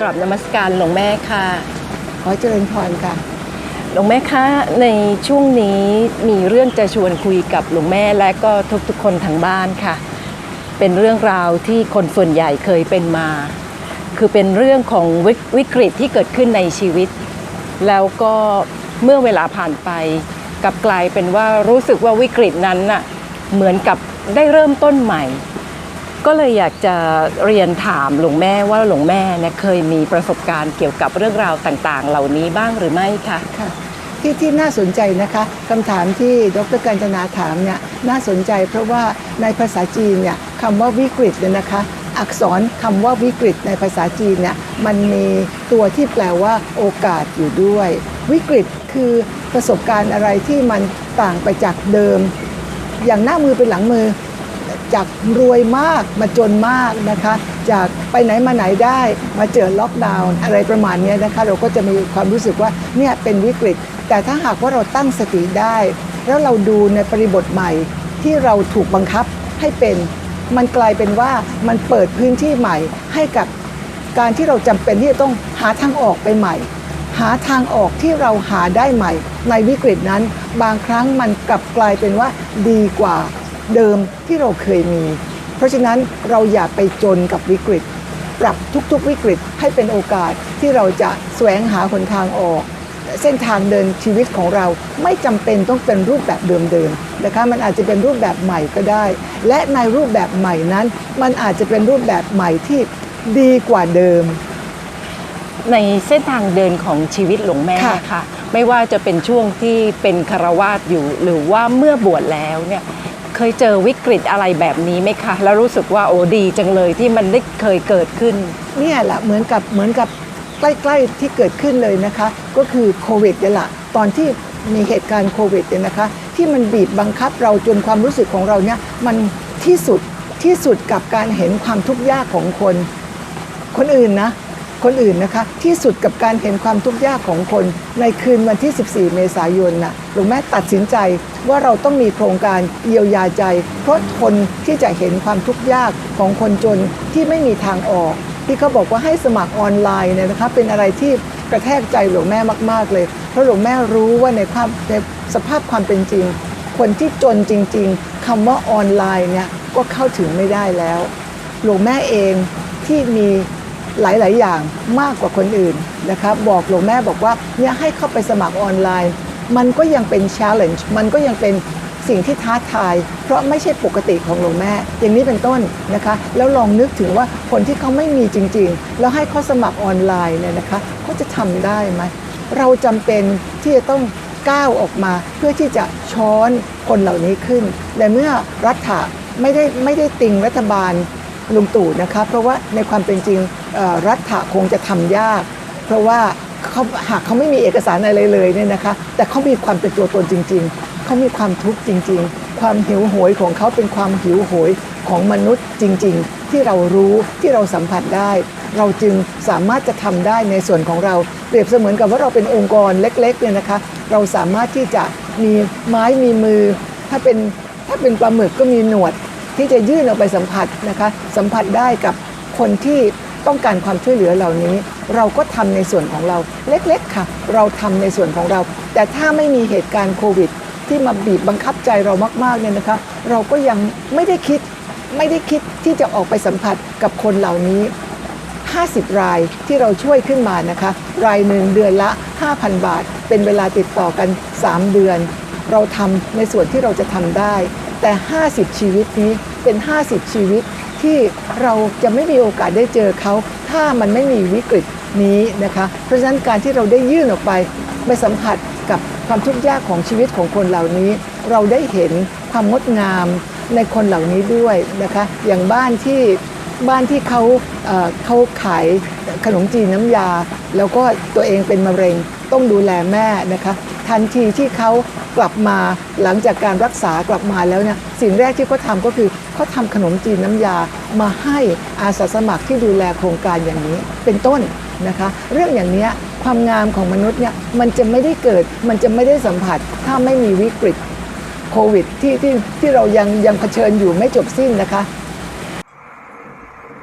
กราบนมัสการหลวงแม่ค่ะ ขอเจริญพรค่ะ หลวงแม่คะในช่วงนี้มีเรื่องจะชวนคุยกับหลวงแม่และก็ทุกๆคนทางบ้านค่ะ เป็นเรื่องราวที่คนส่วนใหญ่เคยเป็นมา คือเป็นเรื่องของวิวิกฤตที่เกิดขึ้นในชีวิต แล้วก็เมื่อเวลาผ่านไปกลับกลายเป็นว่ารู้สึกว่าวิกฤตนั้นน่ะเหมือนกับได้เริ่มต้นใหม่ ก็เลยอยากจะเรียนถามหลวงแม่ว่าหลวงแม่เนี่ยเคยมีประสบการณ์เกี่ยวกับเรื่องราวต่างๆ เหล่านี้บ้างหรือไม่คะค่ะที่ที่น่าสนใจนะคะคำถามที่ดรกัญจนาถามเนี่ยน่าสนใจเพราะว่าในภาษาจีนเนี่ยคำว่าวิกฤตเนี่ยนะคะ อักษรคำว่าวิกฤตในภาษาจีนเนี่ยมันมีตัวที่แปลว่าโอกาสอยู่ด้วย วิกฤตคือประสบการณ์อะไรที่มันต่างไปจากเดิม อย่างหน้ามือเป็นหลังมือ จากรวยมากมาจนมากนะคะ จากไปไหนมาไหนได้มาเจอล็อกดาวน์อะไรประมาณนี้นะคะ เราก็จะมีความรู้สึกว่าเนี่ยเป็นวิกฤต แต่ถ้าหากว่าเราตั้งสติได้ แล้วเราดูในบริบทใหม่ที่เราถูกบังคับให้เป็นมันกลายเป็นว่ามันเปิดพื้นที่ใหม่ให้กับการที่เราจำเป็นที่จะต้องหาทางออกไปใหม่ หาทางออกที่เราหาได้ใหม่ ในวิกฤตนั้น บางครั้งมันกลับกลายเป็นว่าดีกว่า เดิมที่เราเคยมี เพราะฉะนั้นเราอย่าไปจนกับวิกฤต ปรับทุกๆวิกฤตให้เป็นโอกาสที่เราจะแสวงหาหนทางออก เส้นทางเดินชีวิตของเราไม่จำเป็นต้องเป็นรูปแบบเดิมๆนะคะมันอาจจะเป็นรูปแบบใหม่ก็ได้ และในรูปแบบใหม่นั้น มันอาจจะเป็นรูปแบบใหม่ที่ดีกว่าเดิมในเส้นทางเดินของชีวิตหลวงแม่ค่ะค่ะไม่ว่าจะเป็นช่วงที่เป็นคารวาสอยู่ หรือว่าเมื่อบวชแล้วเนี่ย เคยเจอวิกฤตอะไรแบบนี้ไหมคะ แล้วรู้สึกว่าโอ้ดีจังเลยที่มันได้เคยเกิดขึ้น เนี่ยแหละเหมือนกับเหมือนกับใกล้ๆที่เกิดขึ้นเลยนะคะ ก็คือโควิดเนี่ยแหละตอนที่มีเหตุการณ์โควิดเนี่ยนะคะ ที่มันบีบบังคับเราจนความรู้สึกของเราเนี่ยมันที่สุดที่สุดกับการเห็นความทุกข์ยากของคน คนอื่นนะ คนอื่นนะคะ ที่สุดกับการเห็นความทุกข์ยากของคน ในคืนวันที่ 14 เมษายนน่ะหลวงแม่ตัดสินใจว่าเราต้องมีโครงการเยียวยาใจ เพราะทนที่จะเห็นความทุกข์ยากของคนจนที่ไม่มีทางออก ที่เขาบอกว่าให้สมัครออนไลน์เนี่ยนะคะเป็นอะไรที่กระแทกใจหลวงแม่มาก ๆ เลย เพราะหลวงแม่รู้ว่าในความในสภาพความเป็นจริง คนที่จนจริง ๆคำว่าออนไลน์เนี่ยก็เข้าถึงไม่ได้แล้ว หลวงแม่เองที่มี หลาย ๆ อย่างมากกว่าคนอื่นนะครับบอกหลวงแม่บอกว่าเนี่ยให้เข้าไปสมัครออนไลน์ มันก็ยังเป็น challenge มันก็ยังเป็นสิ่งที่ท้าทาย เพราะไม่ใช่ปกติของหลวงแม่ อย่างนี้เป็นต้นนะคะ แล้วลองนึกถึงว่าคนที่เขาไม่มีจริง ๆ แล้วให้เขาสมัครออนไลน์เนี่ยนะคะเขาจะทำได้ไหมเราจำเป็นที่จะต้องก้าวออกมา เพื่อที่จะช้อนคนเหล่านี้ขึ้นและเมื่อรัฐะไม่ได้ไม่ได้ติงรัฐบาล ลุงตู่นะคะ เพราะว่าในความเป็นจริงรัฐะคงจะทำยาก เพราะว่าเขาหากเขาไม่มีเอกสารอะไรเลยเนี่ยนะคะ แต่เขามีความเป็นตัวตนจริง ๆ เขามีความทุกข์จริง ๆ ความหิวโหยของเขาเป็นความหิวโหยของมนุษย์จริง ๆ ที่เรารู้ที่เราสัมผัสได้ เราจึงสามารถจะทำได้ในส่วนของเรา เปรียบเสมือนกับว่าเราเป็นองค์กรเล็กๆเนี่ยนะคะ เราสามารถที่จะมีไม้มีมือ ถ้าเป็นถ้าเป็นปลาหมึกก็มีหนวด ที่จะยื่นออกไปสัมผัสนะคะสัมผัสได้กับคนที่ต้องการความช่วยเหลือเหล่านี้ เราก็ทำในส่วนของเราเล็กๆค่ะ เราทำในส่วนของเรา แต่ถ้าไม่มีเหตุการณ์โควิด ที่มาบีบบังคับใจเรามากๆเนี่ยนะคะเราก็ยังไม่ได้คิดไม่ได้คิดที่จะออกไปสัมผัสกับคนเหล่านี้ 50 รายที่เราช่วยขึ้นมานะคะ รายหนึ่งเดือนละ 5,000 บาท เป็นเวลาติดต่อกัน 3 เดือน เราทำในส่วนที่เราจะทำได้ แต่ 50 ชีวิตนี้เป็น 50 ชีวิตที่เราจะไม่มีโอกาสได้เจอเขา ถ้ามันไม่มีวิกฤตนี้นะคะ เพราะฉะนั้นการที่เราได้ยื่นออกไปไปสัมผัสกับความทุกข์ยากของชีวิตของคนเหล่านี้ เราได้เห็นความงดงามในคนเหล่านี้ด้วยนะคะ อย่างบ้านที่บ้านที่เขาเอ่อเขาขายขนมจีนน้ำยา แล้วก็ตัวเองเป็นมะเร็งต้องดูแลแม่นะคะ ทันทีที่เขากลับมาหลังจากการรักษากลับมาแล้วเนี่ยสิ่งแรกที่เขาทำก็คือเขาทำขนมจีนน้ำยามาให้อาสาสมัครที่ดูแลโครงการอย่างนี้เป็นต้นนะคะ เรื่องอย่างนี้ความงามของมนุษย์เนี่ยมันจะไม่ได้เกิดมันจะไม่ได้สัมผัสถ้าไม่มีวิกฤตโควิดที่ที่ที่เรายังยังเผชิญอยู่ไม่จบสิ้นนะคะ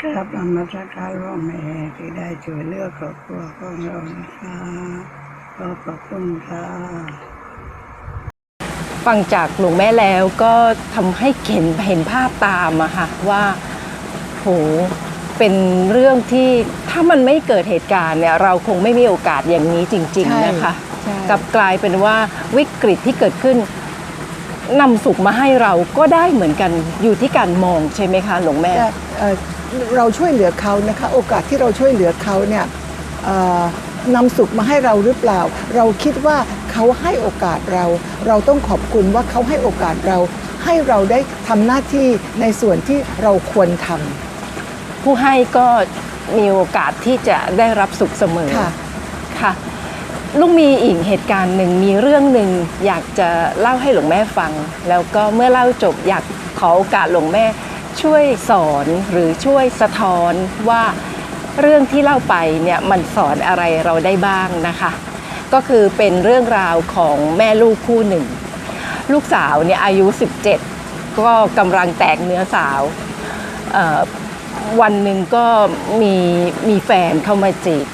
กรับนมัสการหลวงแม่ที่ได้ช่วยเลือกครอบครัวของเรานะคะ ขอบพระคุณค่ะฟังจากหลวงแม่แล้วก็ทำให้เห็นเห็นภาพตามอะค่ะว่าโหเป็นเรื่องที่ถ้ามันไม่เกิดเหตุการณ์เนี่ยเราคงไม่มีโอกาสอย่างนี้จริงใช่ๆนะคะใช่กลับกลายเป็นว่าวิกฤตที่เกิดขึ้นนำสุขมาให้เราก็ได้เหมือนกันอยู่ที่การมองใช่ไหมคะหลวงแม่แต่เอ่อเราช่วยเหลือเขานะคะ โอกาสที่เราช่วยเหลือเขาเนี่ยเอ่อ นำสุขมาให้เราหรือเปล่า เราคิดว่าเขาให้โอกาสเรา เราต้องขอบคุณว่าเขาให้โอกาสเรา ให้เราได้ทำหน้าที่ในส่วนที่เราควรทำผู้ให้ก็มีโอกาสที่จะได้รับสุขเสมอค่ะ ค่ะลูกมีอีกเหตุการณ์หนึ่งมีเรื่องหนึ่งอยากจะเล่าให้หลวงแม่ฟัง แล้วก็เมื่อเล่าจบอยากขอโอกาสหลวงแม่ช่วยสอนหรือช่วยสะท้อนว่า เรื่องที่เล่าไปเนี่ยมันสอนอะไรเราได้บ้างนะคะ ก็คือเป็นเรื่องราวของแม่ลูกคู่หนึ่ง ลูกสาวเนี่ยอายุ 17 ก็กำลังแตกเนื้อสาว วันหนึ่งก็มีมีแฟนเข้ามาจีบ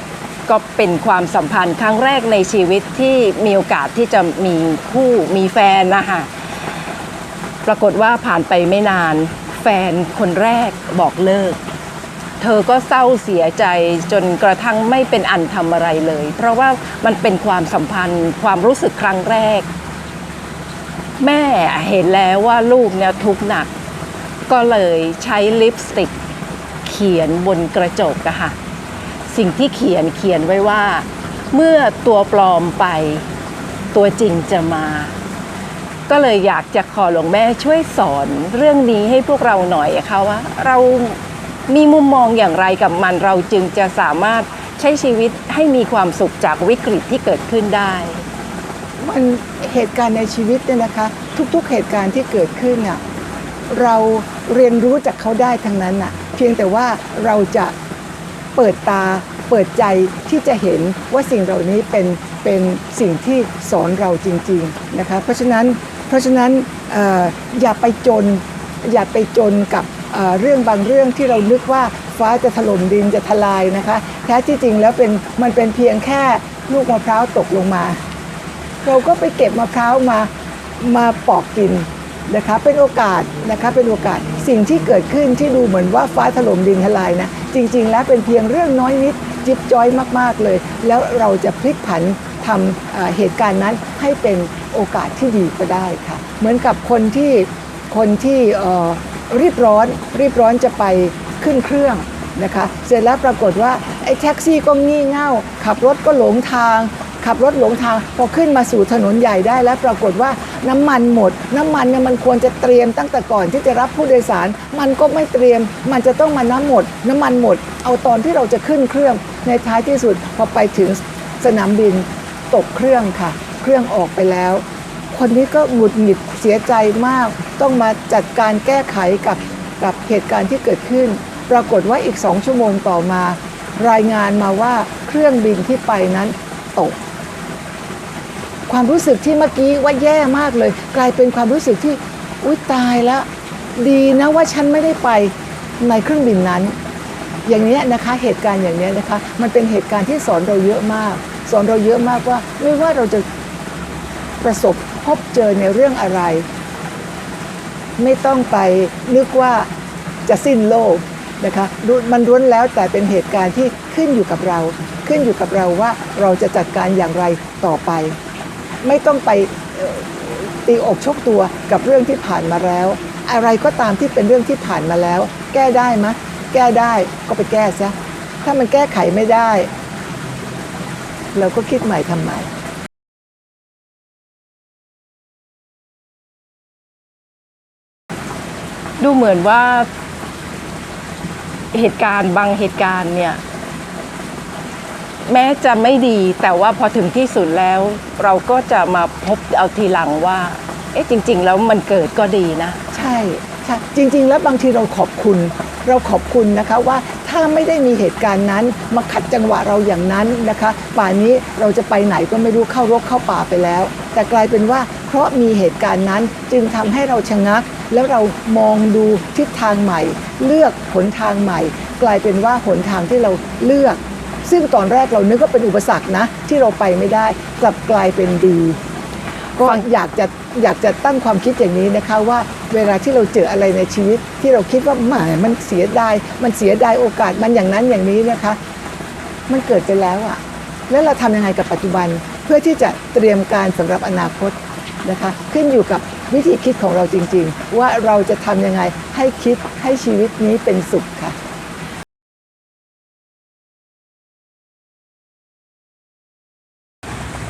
ก็เป็นความสัมพันธ์ครั้งแรกในชีวิตที่มีโอกาสที่จะมีคู่มีแฟนนะคะปรากฏว่าผ่านไปไม่นาน แฟนคนแรกบอกเลิก เธอก็เศร้าเสียใจจนกระทั่งไม่เป็นอันทำอะไรเลย เพราะว่ามันเป็นความสัมพันธ์ความรู้สึกครั้งแรก แม่เห็นแล้วว่าลูกเนี่ยทุกข์หนัก ก็เลยใช้ลิปสติก เขียนบนกระจกอะค่ะสิ่งที่เขียนเขียนไว้ว่า เมื่อตัวปลอมไปตัวจริงจะมา ก็เลยอยากจะขอหลวงแม่ช่วยสอนเรื่องนี้ให้พวกเราหน่อยอะค่ะว่าเรา มีมุมมองอย่างไรกับมันเราจึงจะสามารถใช้ชีวิตให้มีความสุขจากวิกฤตที่เกิดขึ้นได้ มันเหตุการณ์ในชีวิตเนี่ยนะคะ ทุกๆเหตุการณ์ที่เกิดขึ้นน่ะเราเรียนรู้จากเขาได้ทั้งนั้นน่ะ เพียงแต่ว่าเราจะเปิดตาเปิดใจที่จะเห็นว่าสิ่งเหล่านี้เป็นเป็นสิ่งที่สอนเราจริงๆนะคะเพราะฉะนั้นเพราะฉะนั้นอออย่าไปจนอย่าไปจนกับ เรื่องบางเรื่องที่เรานึกว่าฟ้าจะถล่มดินจะทลายนะคะ แท้ที่จริงแล้วเป็นมันเป็นเพียงแค่ลูกมะพร้าวตกลงมา เราก็ไปเก็บมะพร้าวมามาปอกกินนะคะเป็นโอกาสนะคะเป็นโอกาสสิ่งที่เกิดขึ้นที่ดูเหมือนว่าฟ้าถล่มดินทลายนะจริง ๆ แล้วเป็นเพียงเรื่องน้อยนิดจิบจ้อยมาก ๆเลย แล้วเราจะพลิกผันทำเหตุการณ์นั้นให้เป็นโอกาสที่ดีก็ได้ค่ะ เหมือนกับคนที่คนที่ รีบร้อน รีบร้อนจะไปขึ้นเครื่องนะคะ เสร็จแล้วปรากฏว่าไอ้แท็กซี่ก็งี่เง่า ขับรถก็หลงทาง ขับรถหลงทาง พอขึ้นมาสู่ถนนใหญ่ได้แล้วปรากฏว่าน้ำมันหมด น้ำมันเนี่ยมันควรจะเตรียมตั้งแต่ก่อนที่จะรับผู้โดยสาร มันก็ไม่เตรียม มันจะต้องมาน้ำหมด น้ำมันหมด เอาตอนที่เราจะขึ้นเครื่อง ในท้ายที่สุดพอไปถึงสนามบินตกเครื่องค่ะ เครื่องออกไปแล้ว คนนี้ก็หงุดหงิดเสียใจมาก ต้องมาจัดการแก้ไขกับกับเหตุการณ์ที่เกิดขึ้น ปรากฏว่าอีกสองชั่วโมงต่อมา รายงานมาว่าเครื่องบินที่ไปนั้นตก ความรู้สึกที่เมื่อกี้ว่าแย่มากเลย กลายเป็นความรู้สึกที่อุ้ยตายแล้ว ดีนะว่าฉันไม่ได้ไปในเครื่องบินนั้น อย่างนี้นะคะเหตุการณ์อย่างนี้นะคะ มันเป็นเหตุการณ์ที่สอนเราเยอะมาก สอนเราเยอะมากว่าไม่ว่าเราจะประสบ พบเจอในเรื่องอะไร ไม่ต้องไปนึกว่าจะสิ้นโลกนะคะมันล้วนแล้วแต่เป็นเหตุการณ์ที่ขึ้นอยู่กับเรา ขึ้นอยู่กับเราว่าเราจะจัดการอย่างไรต่อไป ไม่ต้องไปตีอกชกตัวกับเรื่องที่ผ่านมาแล้ว อะไรก็ตามที่เป็นเรื่องที่ผ่านมาแล้ว แก้ได้ไหมแก้ได้ก็ไปแก้ซะถ้ามันแก้ไขไม่ได้ เราก็คิดใหม่ทำใหม่ ดูเหมือนว่าเหตุการณ์บางเหตุการณ์เนี่ย แม้จะไม่ดีแต่ว่าพอถึงที่สุดแล้ว เราก็จะมาพบเอาทีหลังว่า เอ๊ะจริง ๆ แล้วมันเกิดก็ดีนะ ใช่ใช่จริง ๆ แล้วบางทีเราขอบคุณ เราขอบคุณนะคะว่า ถ้าไม่ได้มีเหตุการณ์นั้น มาขัดจังหวะเราอย่างนั้นนะคะ ป่านนี้เราจะไปไหนก็ไม่รู้เข้ารกเข้าป่าไปแล้ว แต่กลายเป็นว่าเพราะมีเหตุการณ์นั้นจึงทำให้เราชะงัก แล้วเรามองดูทิศทางใหม่ เลือกหนทางใหม่ กลายเป็นว่าหนทางที่เราเลือก ซึ่งตอนแรกเรานึกว่าเป็นอุปสรรคนะ ที่เราไปไม่ได้ กลับกลายเป็นดี ก็อยากจะอยากจะตั้งความคิดอย่างนี้นะคะว่าเวลาที่เราเจออะไรในชีวิต ที่เราคิดว่าแหมมันเสียดายมันเสียดายโอกาสมันอย่างนั้นอย่างนี้นะคะ มันเกิดไปแล้วอะแล้วเราทำยังไงกับปัจจุบันเพื่อที่จะเตรียมการสำหรับอนาคตนะคะ ขึ้นอยู่กับวิธีคิดของเราจริง ๆ ว่าเราจะทำยังไงให้คิดให้ชีวิตนี้เป็นสุขค่ะ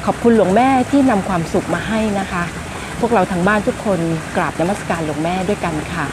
ขอบคุณหลวงแม่ที่นำความสุขมาให้นะคะ พวกเราทางบ้านทุกคนกราบนมัสการหลวงแม่ด้วยกันค่ะ